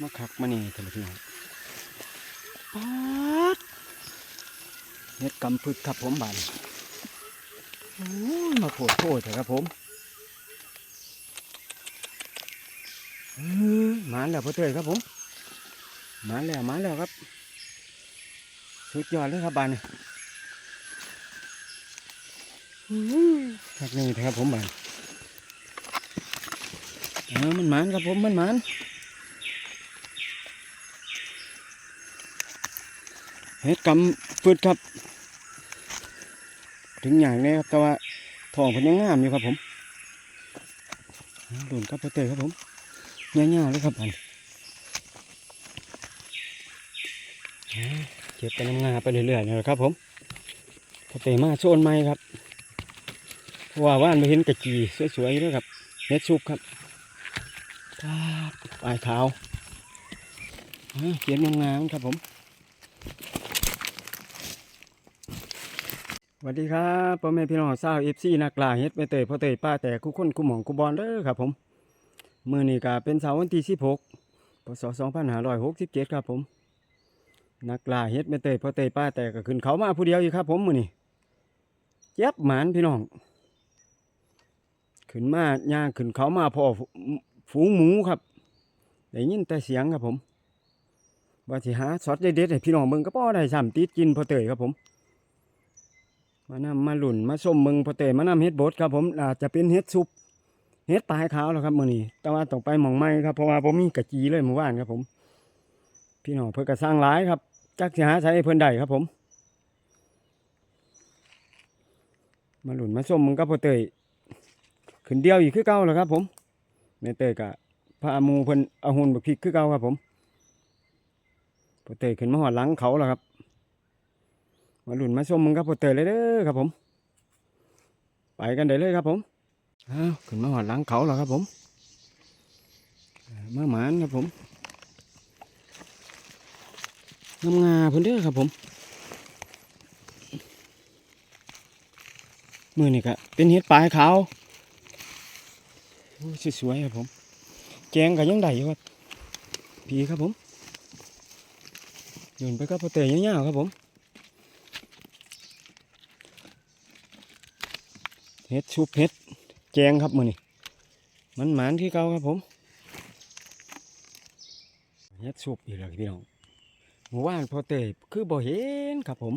มาคักมานี่ท่านพี่น้องปาดเฮ็ดกำพึกครับผมบานโอ้ยมาโผดโผดเถอะครับผมเอ้ยมาแล้วพ่อเตยครับผมมาแล้วมาแล้วครับ สุดยอดเลยครับบานนี่อื้อคักนี่เถอะครับผมบานเออมันหมันครับผมมันหมัน เฮ็ดกำพืชครับ ถึงอย่างนี้ครับแต่ว่าทองเพันยังงามอยู่ครับผมโดนกับพ่อเตยครับผมงี้ยๆเลยครับอันเก็บไปน้ำงาไปเรื่อยๆนะครับผมพเตยมาโซนไม้ครับว่าว่านไปเห็นกระจีสวยๆด้วยครับเฮ็ดซุปครับปาปลายขาวอ่าเก็บน้ำงามครับผม สวัสดีครับพ่อแม่พี่น้องสาวเอฟซีนักล่าเฮ็ดไปเตยพ่อเตยป้าแต่คู่คนคู่หมองคู่บอลเด้อครับผมมื้อนี้ก็เป็นเสาร์วันที่16พศ2567ครับผม นักล่าเฮ็ดไปเตยพ่อเตยป้าแต่ก็ขึ้นเขามาผู้เดียวอยู่ครับ ผมมื้อนี้เจ็บหมานพี่น้อง ขึ้นมาย่างขึ้นเขามาพอฝูงหมูครับได้ยินแต่เสียงครับผมว่าสิหาช็อตเด็ดๆให้พี่น้องเบิ่งก็บ่ได้ซ้ำติดกินพ่อเตยครับผม มานำมาหลุ่นมาส้มมืองพอเตมานำเฮ็ดบดครับผมอาจจะเป็นเฮ็ดซุปเฮ็ดปลายขาวแล้วครับมื้อนี้แต่ว่าต้องไปหม่องไม้ครับเพราะว่าผมมีกะจีเลยเมื่อวานครับผม พี่น้องเพิ่นก็สร้างหลายครับ จักสิหาใช้เพิ่นได้ครับผม มาหลุ่นมาส้มมืองกับพอเตยขึ้นเดียวอีกคือเก่าแล้วครับ ผมแม่เตยก็พาหมูเพิ่นเอาหุ่นบักพริกคือเก่าครับผมพอเตยขึ้นมาหอดหลังเขาแล้วครับ มาหลุนมาชมมึงครับพอเตยเลยเด้อครับผม ไปกันได้เลยครับผมอ้าวขึ้นมาหอดหลังเขาแล้วครับผมมาหมานครับผมงามงาเพิ่นเด้อครับผมมือนี่ก็เป็นเห็ดปลายขาวโอ้ยสวยๆครับผม แจงก็ยังได้อยู่ครับ พีครับผมโยนไปกับพอเตยยาวๆครับผม เฮ็ดชุบเฮ็ดแจงครับมือนี่มันหมานที่เก่าครับผมเฮ็ดชุบอีกแล้วพี่น้องหมู่บ้านพอเตยคือบ่เห็นครับผม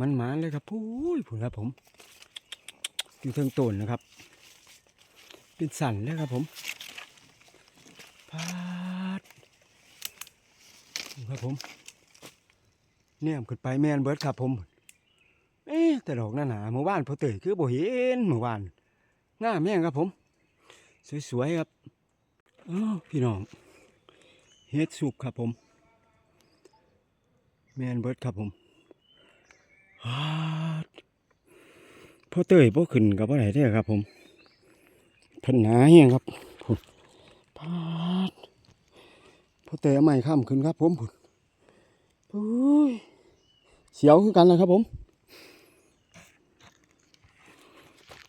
มันหมานเลยครับพู้ยผุนครับผม อยู่เทิงต้นนะครับ เป็นสันเลยครับผมพาดครับผมเนี่ยขึ้นไปแมนเบิร์ดครับผม เอ๊ะแต่ดอกหน้าหนาเมื่อวานพอเตยคือบ่เห็นเมื่อวานงามแม่งครับผม สวยๆครับอพี่น้องเฮ็ดสุกครับผม แมนเบิร์ดครับผมฮาดพอเตยบ่ขึ้นกับบ่ไหนได้ครับ ผมเพิ่นหนาเฮงครับพุ่นพาดพอเตยเอาไม้ข้ามขึ้นครับ ผมพุ่นโอ้ยเสียวคือกันแล้วครับผม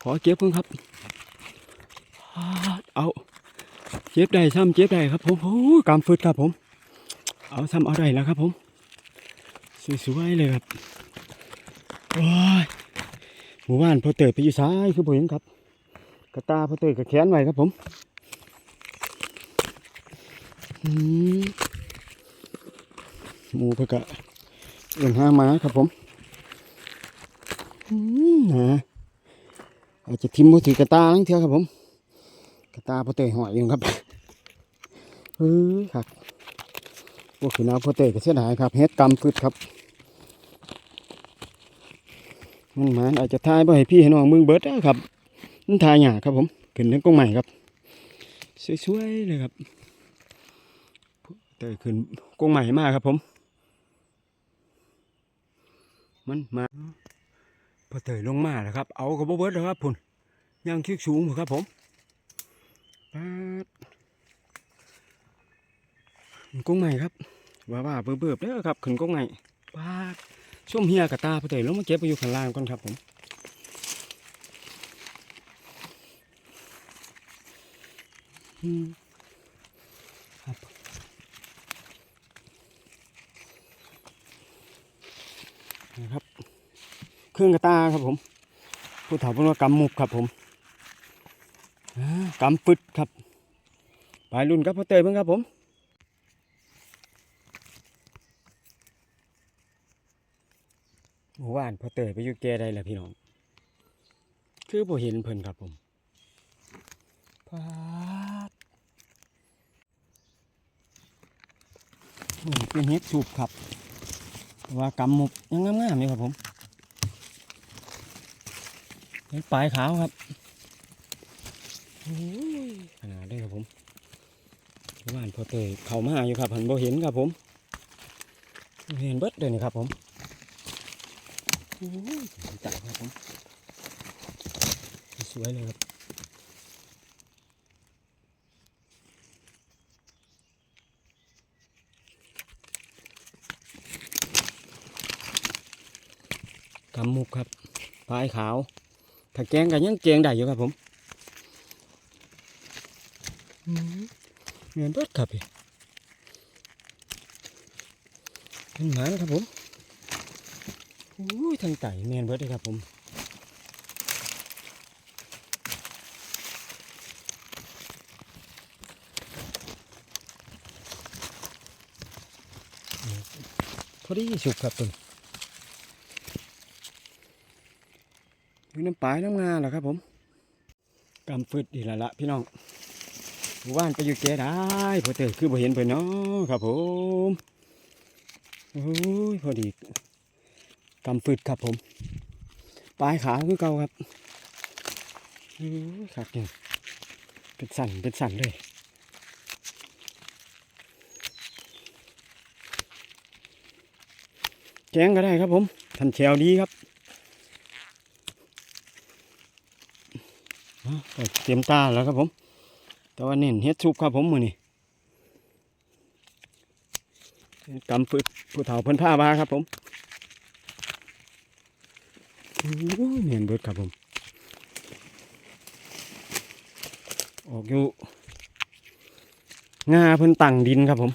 ขอเก็บเพิ่งครับ เอาเจ็บได้ซ้ำเจ็บได้ครับผมโอ้กำฟึดครับผม เอาซ้ำเอาได้แล้วครับผม สวยๆเลยครับโอ้ยหมู่บ้านพอเตยไปอยู่ซ้ายคือผมเห็นครับ กระตาพอเตยกับแขนไว้ครับผมหมูเพนกะเอื่นห้ามาครับผมอืมนะ อาจจะทิมมือถือกระตาทั้งเที่ยวครับผม กระตาพอเตยหอยอยู่ครับเฮ้ยครับพวกขืนเอาพอเตยก็เสียดายครับเฮ็ดกรรมพืชครับมันหมันอาจจะทายบ่ให้พี่ให้น้องมึงเบิดนะครับมันทายหยาครับผมขึ้นทั้งกงใหม่ครับสวยๆเลยครับเตยขึ้นกงใหม่มากครับผม มันมาพอเตยลงมาแล้วครับ เอากับบ่เบิดแล้วครับพุ่น ยังคิกสูงครับผมปาดกงใหม่ครับว่าว่าเบิบอๆเด้อครับขึ้นกงใหม่ปาดช่วมเฮียกับตาพอเตยล้วมาเก็บไปอยู่ข้างล่างก่อนครับผมครับนะครับ เครื่องกระตาครับผมผู้ถาวรกรกำมุกครับผม กำปึดครับไปรุ่นกับพ่อเตยเพิ่งครับผมเมื่อวานพ่อเตยไปอยู่แก่ได้แล้วพี่น้อง คือบ่เห็นเพิ่นครับผมพาดเป็นเฮ็ดสูบครับ ว่ากำมุกยังงามๆนี่ครับผมเห็นปลายขาวครับ ขนาดได้ครับผมบ้านพอเตยเขามาอยู่ครับหันบ่เห็นครับผม เห็นเบิดเลยนี่ครับผมจับครับผมสวยเลยครับกำมุกครับปลายขาวถ้าแกงกันยังแกงได้อยู่ครับผมอืม เงินเบิดครับพี่เป็นหมานครับผมอุ้ยทางไต่เมียนเบิดเลยครับผมพอดีสุกครับตุนอยู่น้ำปลายน้ำงาแหละครับผมกำฟึดอีละละพี่น้อง หมู่บ้านไปอยู่แก่ได้พอเตยคือบ่เห็นเพิ่นเนาะครับผมโอ้ยพอดีกำฟึดครับผมปลายขาคือเก่าครับโอ้ยขาดเนี่ยเป็นสั่นเป็นสั่นเลยแจ้งก็ได้ครับผมทันแชวดีครับเตรียมตาแล้วครับผม แต่ว่าเน้นเฮ็ดซุปครับผมมือนี่กำฝึกผู้เฒ่าเพิ่นผ้าบาครับผมเนียนเบิดครับผม ออกอยู่งาเพิ่นตั้งดินครับผม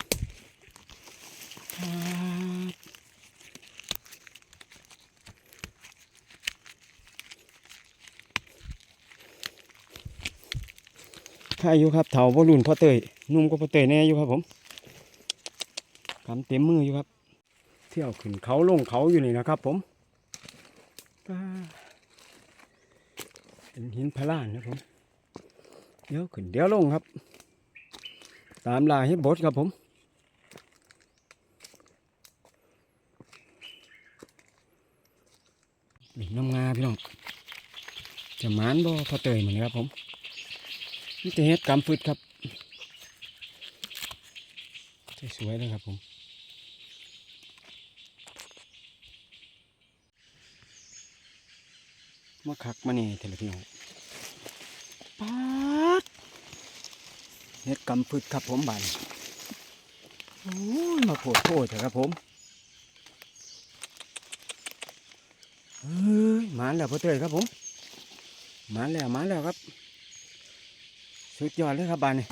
ถ้าอยู่ครับเฒ่าบ่รุ่นพ่อเตยนุ่มก็พ่อเตยแน่อยู่ครับผมกำเต็มมืออยู่ครับ เที่ยวขึ้นเขาลงเขาอยู่นี่นะครับ ผมเป็นหินพะลานนะผมเดี๋ยวขึ้นเดี๋ยวลงครับ ตามลายให้บดครับผมน้ำงาพี่น้องจะมานบ่พอเตยเหมือนครับผม นี่จะเฮ็ดกำฟึดครับสวยๆเลยครับผมมาคักมานี่เทเลพี่น้องป๊าดเฮ็ดกำฟึดครับผมบันโอ้ยมาโผล่โผล่เถอะครับผมเฮ้ยมาแล้วพ่อเตยครับผมมาแล้วมาแล้วครับ สุดยอดเลยครับบานนี่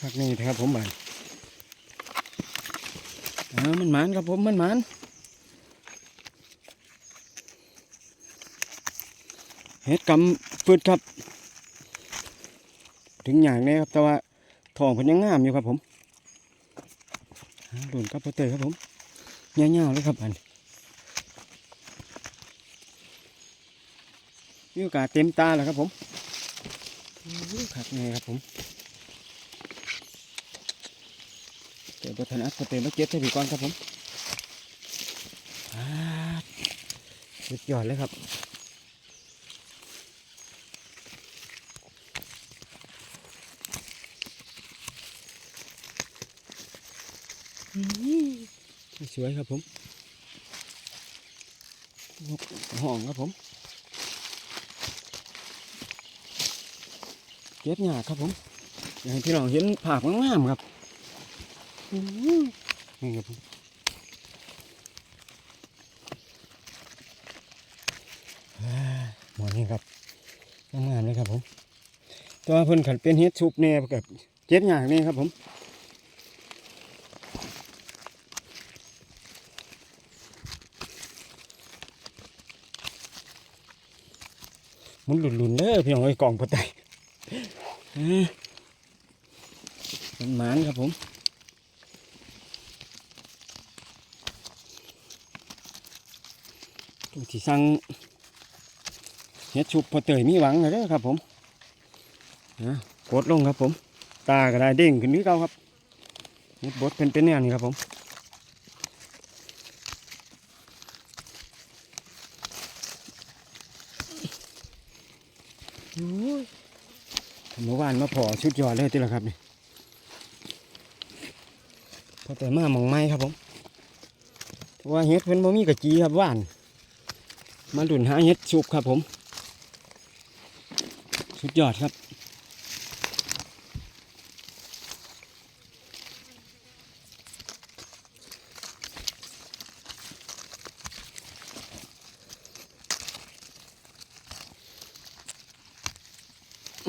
พักนี่นะครับผมบานเออมันหมานครับผมมันหมานเฮ็ดกำฟืดครับ ถึงอย่างนี้ครับแต่ว่าทองเพิ่นยังงามอยู่ครับผมหลุนครับพอเตยครับผมเงี้ยวๆเลยครับอัน มีโอกาสเต็มตาแล้วครับผมขัดไงครับผมเดี๋ยวบัฒนัดเต็มมาเก็บให้พี่ก่อนครับผมสุดยอดเลยครับสวยครับผมห้องครับผม เก็บหยาครับผมอยากให้พี่เราเห็นผาพงามๆครับนี่ครับมหมอนี่ครับงามๆเลยครับผมตัวเพิ่นขัดเป็นเฮ็ดชุบเนี่ยกับเจ็บหยาเนี่ยครับผมมันหลุดๆเด้อพี่น้องไอ้กองปะไต หมานครับผมผู้ที่สั่งเฮ็ดชุบพอเตยมีหวังเลยครับผมนะกดลงครับผม ตาก็ได้เด้งขึ้นนี้เก่าครับเฮ็ดบดเป็นเป็นแนวนี้ครับผมโอ้ย เมื่อวานมาพอชุดยอดเลยทีละครับนี่พอแต่มาหมองไม้ครับผมว่าเฮ็ดเพิ่นบ่มีกะจีครับว่านมาดุนหาเฮ็ดสุบครับผม สุดยอดครับ ปล่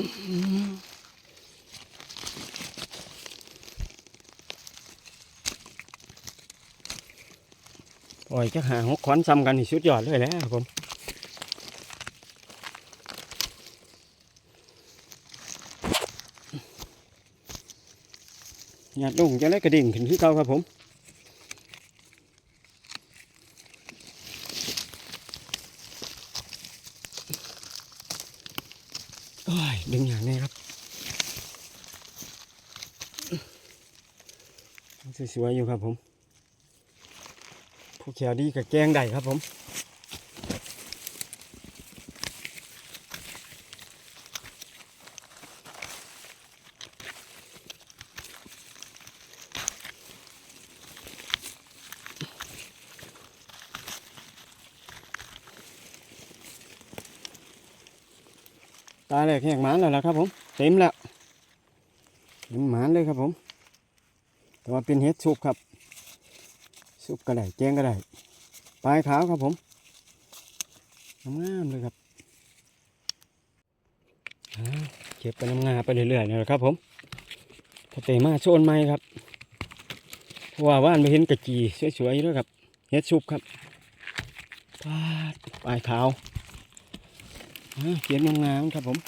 อยจะหาหกขวัญซ้ำกันสุดยอดเลยแล้วครับผมหยาดลงจะได้กระดิ่งขึ้นที่เก่าครับผม ยดึงอย่างนี้ครับสวยๆอยู่ครับผม ผู้เขียวดีกับแกงได้ครับผม ตาแรกแหกหมานแล้วล่ะครับผมเต็มแล้วเต็มหมานเลยครับผม แต่ว่าเป็นเห็ดสุกครับซุปก็ได้แกงก็ได้ปลายขาวครับผมงามเลยครับเก็บไปน้ำงาไปเรื่อยๆนะครับผมพอเตะมาโซนไม้ครับเพราะว่าว่านไปเห็นกระจีสวยๆด้วยครับเฮ็ดซุปครับปาดปลายขาว เขียนงามๆครับผม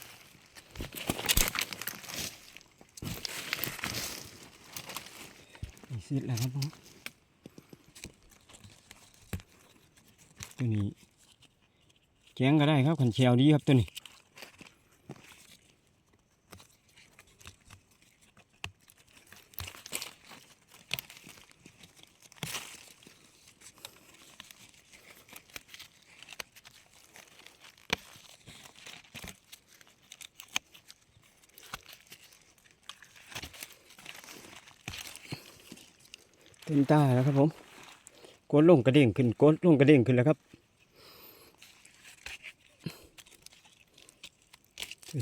นี่สิแล้วครับผมตัวนี้แกงก็ได้ครับขันเชียวดีครับตัวนี้ เต็มตาแล้วครับผมกดลงกระเด้งขึ้นกดลงกระเด้งขึ้นแล้วครับ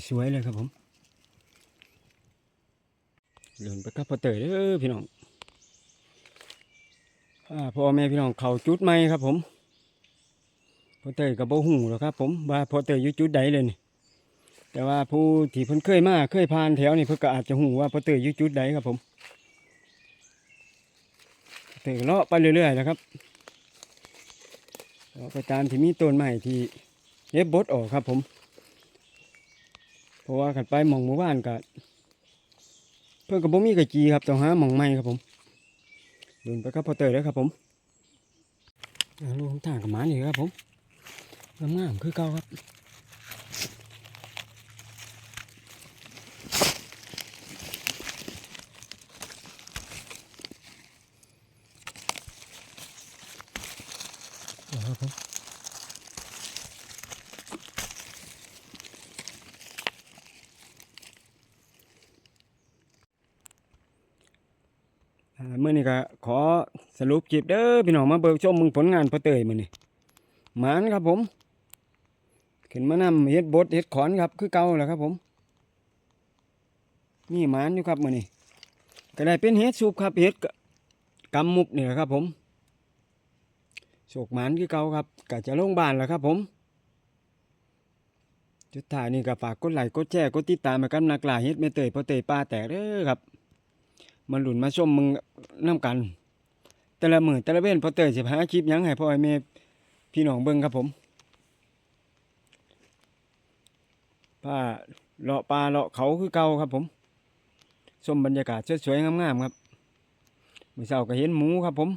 สวยเลยครับผมเดินไปกับพ่อเตยเด้อพี่น้องอพ่อแม่พี่น้องเขาจุดไหมครับผมพ่อเตยกับโบหูหรอกครับ ผมว่าพ่อเตยอยู่จุดใดเลยนี่แต่ว่าผู้ที่เพิ่นเคยมาเคยผ่านแถวนี่เพิ่นก็อาจจะหูว่าพ่อเตยอยู่จุดใดครับผม พ่อเตยก็เลาะไปเรื่อยๆนะครับเลาะไปตามที่มีต้นไม้ที่เย็บบดออกครับผม เพราะว่าขันไปมองหมู่บ้านก็เพื่อนกับบ่มีกะจีครับต้องหามองใหม่ครับผมดินไปกับพอเตยแล้วครับผมลูกทางกับหมานี่ครับผมงามๆคือเก่าครับเอาครับผม อ่ามื่อนี้ก็ขอสรุปคลิปเด้อพี่น้องมาเบิกชมมึงผลงานพอเตยมือนี้หมานครับผมขึ้นมานำเฮ็ดบดเฮ็ดขอนครับ คือเก่าแหล้วครับผมมีหมานอยู่ครับมือนี้ก็ได้เป็นเฮ็ดซุปครับเฮ็ดกะกำมุบนี่แหละครับผมโศกหมานคือเก่าครับก็จะลงบ้านแล้วครับผมจุดท้ายนี่ก็ฝากกดไลค์กดแชร์กดติดตามมากันนักล่าเฮ็ดแม่เตยพอเตยป้าแตกเด้อครับ มาหลุนมาชมมึงน้ำกัน แต่ละมือแต่ละเว้นพอเตยสิหาคลิปยังให้พ่อให้แม่พี่น้องเบิ่งครับผมผ้าเลาะป่าเลาะเขาคือเก่าครับผมชมบรรยากาศสวยๆงามๆครับมือเช้าก็เห็นหมูครับผม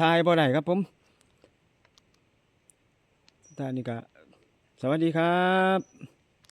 ถ่ายบ่ได้ครับผมท่านนี่ก็สวัสดีครับ